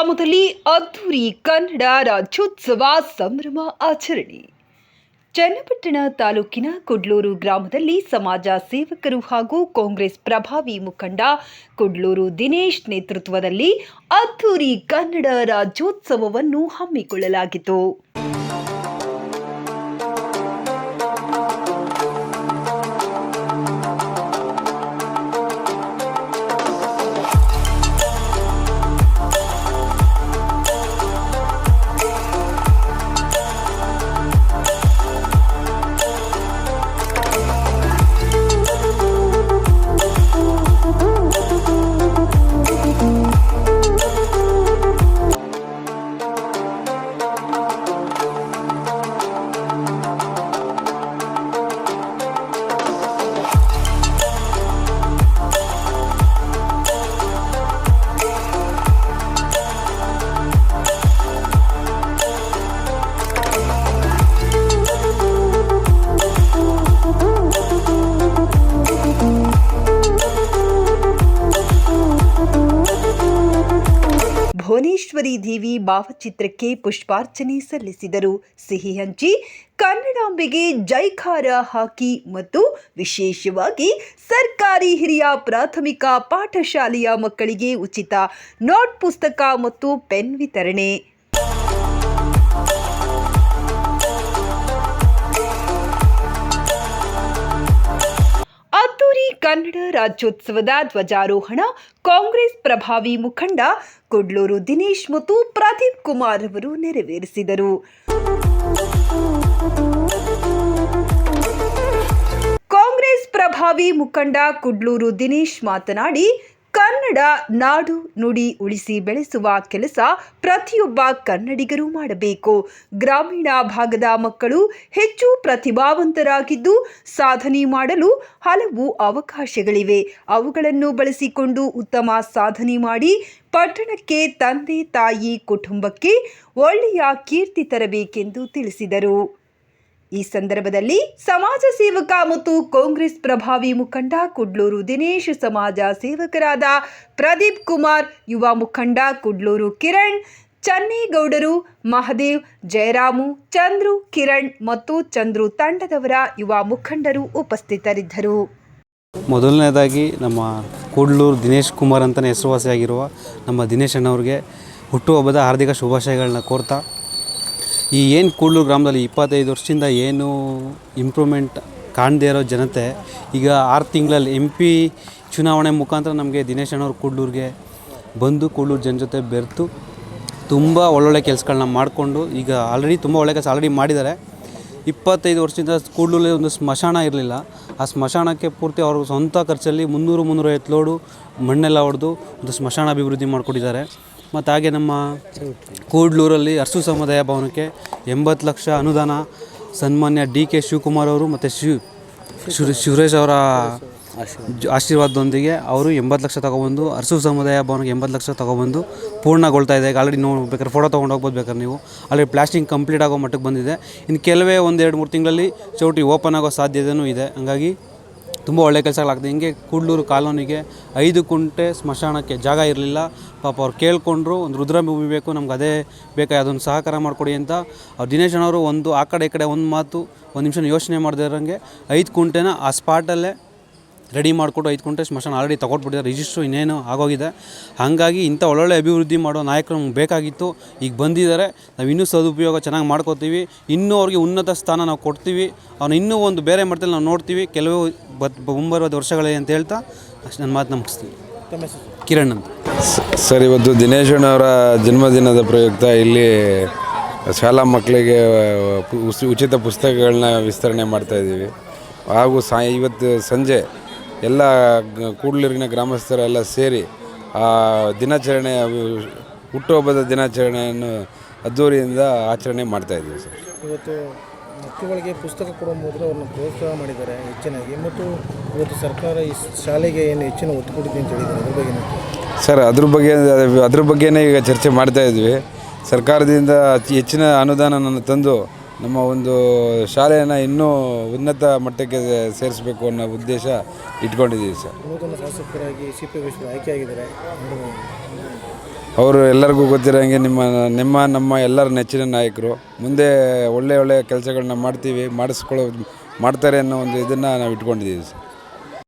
ಗ್ರಾಮದಲ್ಲಿ ಅದ್ಧೂರಿ ಕನ್ನಡ ರಾಜ್ಯೋತ್ಸವ ಸಂಭ್ರಮ ಆಚರಣೆ. ಚನ್ನಪಟ್ಟಣ ತಾಲೂಕಿನ ಕುಡ್ಲೂರು ಗ್ರಾಮದಲ್ಲಿ ಸಮಾಜ ಸೇವಕರು ಹಾಗೂ ಕಾಂಗ್ರೆಸ್ ಪ್ರಭಾವಿ ಮುಖಂಡ ಕುಡ್ಲೂರು ದಿನೇಶ್ ನೇತೃತ್ವದಲ್ಲಿ ಅದ್ಧೂರಿ ಕನ್ನಡ ರಾಜ್ಯೋತ್ಸವವನ್ನು ಹಮ್ಮಿಕೊಳ್ಳಲಾಗಿತ್ತು. ಭುವನೇಶ್ವರಿ ದೇವಿ ಭಾವಚಿತ್ರಕ್ಕೆ ಪುಷ್ಪಾರ್ಚನೆ ಸಲ್ಲಿಸಿದರು. ಸಿಹಿ ಹಂಚಿ, ಕನ್ನಡಾಂಬೆಗೆ ಜೈಕಾರ ಹಾಕಿ ಮತ್ತು ವಿಶೇಷವಾಗಿ ಸರ್ಕಾರಿ ಹಿರಿಯ ಪ್ರಾಥಮಿಕ ಪಾಠಶಾಲೆಯ ಮಕ್ಕಳಿಗೆ ಉಚಿತ ನೋಟ್ ಪುಸ್ತಕ ಮತ್ತು ಪೆನ್ ವಿತರಣೆ. ರಾಜ್ಯೋತ್ಸವದ ಧ್ವಜಾರೋಹಣ ಕಾಂಗ್ರೆಸ್ ಪ್ರಭಾವಿ ಮುಖಂಡ ಕುಡ್ಲೂರು ದಿನೇಶ್ ಮತ್ತು ಪ್ರದೀಪ್ ಕುಮಾರ್ ಅವರು ನೆರವೇರಿಸಿದರು. ಕಾಂಗ್ರೆಸ್ ಪ್ರಭಾವಿ ಮುಖಂಡ ಕುಡ್ಲೂರು ದಿನೇಶ್ ಮಾತನಾಡಿ ಕನ್ನಡ ನಾಡು ನುಡಿ ಉಳಿಸಿ ಬೆಳೆಸುವ ಕೆಲಸ ಪ್ರತಿಯೊಬ್ಬ ಕನ್ನಡಿಗರು ಮಾಡಬೇಕು. ಗ್ರಾಮೀಣ ಭಾಗದ ಮಕ್ಕಳು ಹೆಚ್ಚು ಪ್ರತಿಭಾವಂತರಾಗಿದ್ದು ಸಾಧನೆ ಮಾಡಲು ಹಲವು ಅವಕಾಶಗಳಿವೆ. ಅವುಗಳನ್ನು ಬಳಸಿಕೊಂಡು ಉತ್ತಮ ಸಾಧನೆ ಮಾಡಿ ಪಟ್ಟಣಕ್ಕೆ ತಂದೆ ತಾಯಿ ಕುಟುಂಬಕ್ಕೆ ಒಳ್ಳೆಯ ಕೀರ್ತಿ ತರಬೇಕೆಂದು ತಿಳಿಸಿದರು. ಈ ಸಂದರ್ಭದಲ್ಲಿ ಸಮಾಜ ಸೇವಕ ಮತ್ತು ಕಾಂಗ್ರೆಸ್ ಪ್ರಭಾವಿ ಮುಖಂಡ ಕುಡ್ಲೂರು ದಿನೇಶ್, ಸಮಾಜ ಸೇವಕರಾದ ಪ್ರದೀಪ್ ಕುಮಾರ್, ಯುವ ಮುಖಂಡ ಕುಡ್ಲೂರು ಕಿರಣ್, ಚನ್ನೇಗೌಡರು, ಮಹದೇವ್, ಜಯರಾಮು, ಚಂದ್ರು ಕಿರಣ್ ಮತ್ತು ಚಂದ್ರು ತಂಡದವರ ಯುವ ಮುಖಂಡರು ಉಪಸ್ಥಿತರಿದ್ದರು. ಮೊದಲನೇದಾಗಿ ನಮ್ಮ ಕೂಡ್ಲೂರು ದಿನೇಶ್ ಕುಮಾರ್ ಅಂತಲೇ ಹೆಸರುವಾಸಿಯಾಗಿರುವ ನಮ್ಮ ದಿನೇಶ್ ಅಣ್ಣವ್ರಿಗೆ ಹುಟ್ಟುಹಬ್ಬದ ಹಾರ್ದಿಕ ಶುಭಾಶಯಗಳನ್ನ ಕೋರ್ತಾ ಈ ಏನು ಕೂಡ್ಲೂರು ಗ್ರಾಮದಲ್ಲಿ ಇಪ್ಪತ್ತೈದು ವರ್ಷದಿಂದ ಏನು ಇಂಪ್ರೂವ್ಮೆಂಟ್ ಕಾಣದೇ ಇರೋ ಜನತೆ, ಈಗ ಆರು ತಿಂಗಳಲ್ಲಿ ಎಂ ಪಿ ಚುನಾವಣೆ ಮುಖಾಂತರ ನಮಗೆ ದಿನೇಶ್ ಅಣ್ಣವ್ರು ಕೂಡ್ಲೂರಿಗೆ ಬಂದು ಕೂಡ್ಲೂರು ಜನ ಜೊತೆ ಬೆರೆತು ತುಂಬ ಒಳ್ಳೊಳ್ಳೆ ಕೆಲಸಗಳನ್ನ ಮಾಡಿಕೊಂಡು ಈಗ ಆಲ್ರೆಡಿ ತುಂಬ ಒಳ್ಳೆ ಕೆಲಸ ಆಲ್ರೆಡಿ ಮಾಡಿದ್ದಾರೆ. ಇಪ್ಪತ್ತೈದು ವರ್ಷದಿಂದ ಕೂಡ್ಲೂರಲ್ಲಿ ಒಂದು ಸ್ಮಶಾನ ಇರಲಿಲ್ಲ. ಆ ಸ್ಮಶಾನಕ್ಕೆ ಪೂರ್ತಿ ಅವರು ಸ್ವಂತ ಖರ್ಚಲ್ಲಿ ಮುನ್ನೂರು ಮುನ್ನೂರೈವತ್ತು ಲೋಡು ಮಣ್ಣೆಲ್ಲ ಹೊಡೆದು ಒಂದು ಸ್ಮಶಾನ ಅಭಿವೃದ್ಧಿ ಮಾಡಿಕೊಟ್ಟಿದ್ದಾರೆ. ಮತ್ತು ಹಾಗೆ ನಮ್ಮ ಕೂಡ್ಲೂರಲ್ಲಿ ಅರಸು ಸಮುದಾಯ ಭವನಕ್ಕೆ ಎಂಬತ್ತು ಲಕ್ಷ ಅನುದಾನ ಸನ್ಮಾನ್ಯ ಡಿ ಕೆ ಶಿವಕುಮಾರ್ ಅವರು ಮತ್ತು ಶಿವ್ ಶಿವ ಶಿವರೇಶ್ ಅವರ ಆಶೀರ್ವಾದದೊಂದಿಗೆ ಅವರು ಎಂಬತ್ತು ಲಕ್ಷ ತೊಗೊಬಂದು ಅರಸು ಸಮುದಾಯ ಭವನಕ್ಕೆ ಎಂಬತ್ತು ಲಕ್ಷ ತೊಗೊಬಂದು ಪೂರ್ಣಗೊಳ್ತಾ ಇದೆ. ಈಗ ಆಲ್ರೆಡಿ ನೋಡಿ ಬೇಕಾದ್ರೆ ಫೋಟೋ ತೊಗೊಂಡು ಹೋಗ್ಬೋದು ಬೇಕಾದ್ರೆ ನೀವು. ಅಲ್ಲಿ ಪ್ಲಾಸ್ಟಿಂಗ್ ಕಂಪ್ಲೀಟ್ ಆಗೋ ಮಟ್ಟಕ್ಕೆ ಬಂದಿದೆ. ಇನ್ನು ಕೆಲವೇ ಒಂದು ಎರಡು ಮೂರು ತಿಂಗಳಲ್ಲಿ ಚೌಟಿ ಓಪನ್ ಆಗೋ ಸಾಧ್ಯತೆಯೂ ಇದೆ. ಹಂಗಾಗಿ ತುಂಬ ಒಳ್ಳೆ ಕೆಲಸಗಳಾಗ್ತದೆ ಹಿಂಗೆ ಕೂಡ್ಲೂರು ಕಾಲೋನಿಗೆ ಐದು ಕುಂಟೆ ಸ್ಮಶಾನಕ್ಕೆ ಜಾಗ ಇರಲಿಲ್ಲ. ಪಾಪ ಅವ್ರು ಕೇಳ್ಕೊಂಡ್ರು, ಒಂದು ರುದ್ರಭೂಮಿ ಬೇಕು, ನಮ್ಗೆ ಅದೇ ಬೇಕಾ, ಅದೊಂದು ಸಹಕಾರ ಮಾಡಿಕೊಡಿ ಅಂತ. ಅವ್ರು ದಿನೇಶ್ ಅಣ್ಣವರು ಒಂದು, ಆ ಕಡೆ ಈ ಕಡೆ ಒಂದು ಮಾತು, ಒಂದು ನಿಮಿಷ ಯೋಚನೆ ಮಾಡದೇ ಇರೋಂಗೆ, ಐದು ಕುಂಟೆನ ಆ ಸ್ಪಾಟಲ್ಲೇ ರೆಡಿ ಮಾಡಿಕೊಟ್ಟು ಐದು ಕುಂಟೆ ಸ್ಮಶಾನ ಆಲ್ರೆಡಿ ತಗೊಟ್ಬಿಟ್ಟಿದ್ದಾರೆ ರಿಜಿಸ್ಟ್ರು ಇನ್ನೇನು ಆಗೋಗಿದೆ. ಹಾಗಾಗಿ ಇಂಥ ಒಳ್ಳೊಳ್ಳೆ ಅಭಿವೃದ್ಧಿ ಮಾಡೋ ನಾಯಕರು ನಮ್ಗೆ ಬೇಕಾಗಿತ್ತು. ಈಗ ಬಂದಿದ್ದಾರೆ. ನಾವು ಇನ್ನೂ ಸದುಪಯೋಗ ಚೆನ್ನಾಗಿ ಮಾಡ್ಕೋತೀವಿ. ಇನ್ನೂ ಅವ್ರಿಗೆ ಉನ್ನತ ಸ್ಥಾನ ನಾವು ಕೊಡ್ತೀವಿ. ಅವ್ನು ಇನ್ನೂ ಒಂದು ಬೇರೆ ಮಟ್ಟದಲ್ಲಿ ನಾವು ನೋಡ್ತೀವಿ. ಕೆಲವು ಬತ್ ಮುಂಬರುವ ವರ್ಷಗಳೇ ಅಂತ ಹೇಳ್ತಾ ಅಷ್ಟು ನನ್ನ ಮಾತು ಮುಗಿಸ್ತೀನಿ ಕಿರಣ್ ಅಂತ. ಸ- ಸರ್ ಇವತ್ತು ದಿನೇಶಣ್ಣವರ ಜನ್ಮದಿನದ ಪ್ರಯುಕ್ತ ಇಲ್ಲಿ ಶಾಲಾ ಮಕ್ಕಳಿಗೆ ಉಚಿತ ಪುಸ್ತಕಗಳನ್ನ ವಿಸ್ತರಣೆ ಮಾಡ್ತಾ ಇದ್ದೀವಿ. ಹಾಗೂ ಸಾ ಇವತ್ತು ಸಂಜೆ ಎಲ್ಲ ಕೂಡಲೂರಿನ ಗ್ರಾಮಸ್ಥರೆಲ್ಲ ಸೇರಿ ಆ ದಿನಾಚರಣೆ ಹುಟ್ಟುಹಬ್ಬದ ದಿನಾಚರಣೆಯನ್ನು ಅದ್ದೂರಿಯಿಂದ ಆಚರಣೆ ಮಾಡ್ತಾ ಇದ್ದೀವಿ ಸರ್. ಇವತ್ತು ಮಕ್ಕಳಿಗೆ ಪುಸ್ತಕ ಕೊಡುವ ಮೂಲಕ ಅವ್ರನ್ನ ಪ್ರೋತ್ಸಾಹ ಮಾಡಿದ್ದಾರೆ ಹೆಚ್ಚಿನಾಗಿ ಮತ್ತು ಇವತ್ತು ಸರ್ಕಾರ ಈ ಶಾಲೆಗೆ ಏನು ಹೆಚ್ಚಿನ ಒತ್ತು ಕೊಟ್ಟಿದೆ ಅಂತ ಹೇಳಿದ್ದಾರೆ. ಅದ್ರ ಬಗ್ಗೆ ಸರ್ ಅದ್ರ ಬಗ್ಗೆ ಅದ್ರ ಬಗ್ಗೆನೇ ಈಗ ಚರ್ಚೆ ಮಾಡ್ತಾ ಇದ್ವಿ. ಸರ್ಕಾರದಿಂದ ಅತಿ ಹೆಚ್ಚಿನ ಅನುದಾನವನ್ನು ತಂದು ನಮ್ಮ ಒಂದು ಶಾಲೆಯನ್ನು ಇನ್ನೂ ಉನ್ನತ ಮಟ್ಟಕ್ಕೆ ಸೇರಿಸಬೇಕು ಅನ್ನೋ ಉದ್ದೇಶ ಇಟ್ಕೊಂಡಿದ್ದೀವಿ ಸರ್. ನೂತನ ಶಾಸಕರಾಗಿ ಸಿ ಪಿ ವಿಶ್ವ ಆಯ್ಕೆಯಾಗಿದ್ದಾರೆ. ಅವರು ಎಲ್ಲರಿಗೂ ಗೊತ್ತಿರೋಂಗೆ ನಿಮ್ಮ ನಿಮ್ಮ ನಮ್ಮ ಎಲ್ಲರ ನೆಚ್ಚಿನ ನಾಯಕರು. ಮುಂದೆ ಒಳ್ಳೆ ಒಳ್ಳೆಯ ಕೆಲಸಗಳನ್ನ ಮಾಡ್ತೀವಿ ಮಾಡಿಸ್ಕೊಳ್ಳೋ ಮಾಡ್ತಾರೆ ಅನ್ನೋ ಒಂದು ಇದನ್ನು ನಾವು ಇಟ್ಕೊಂಡಿದ್ದೀವಿ ಸರ್.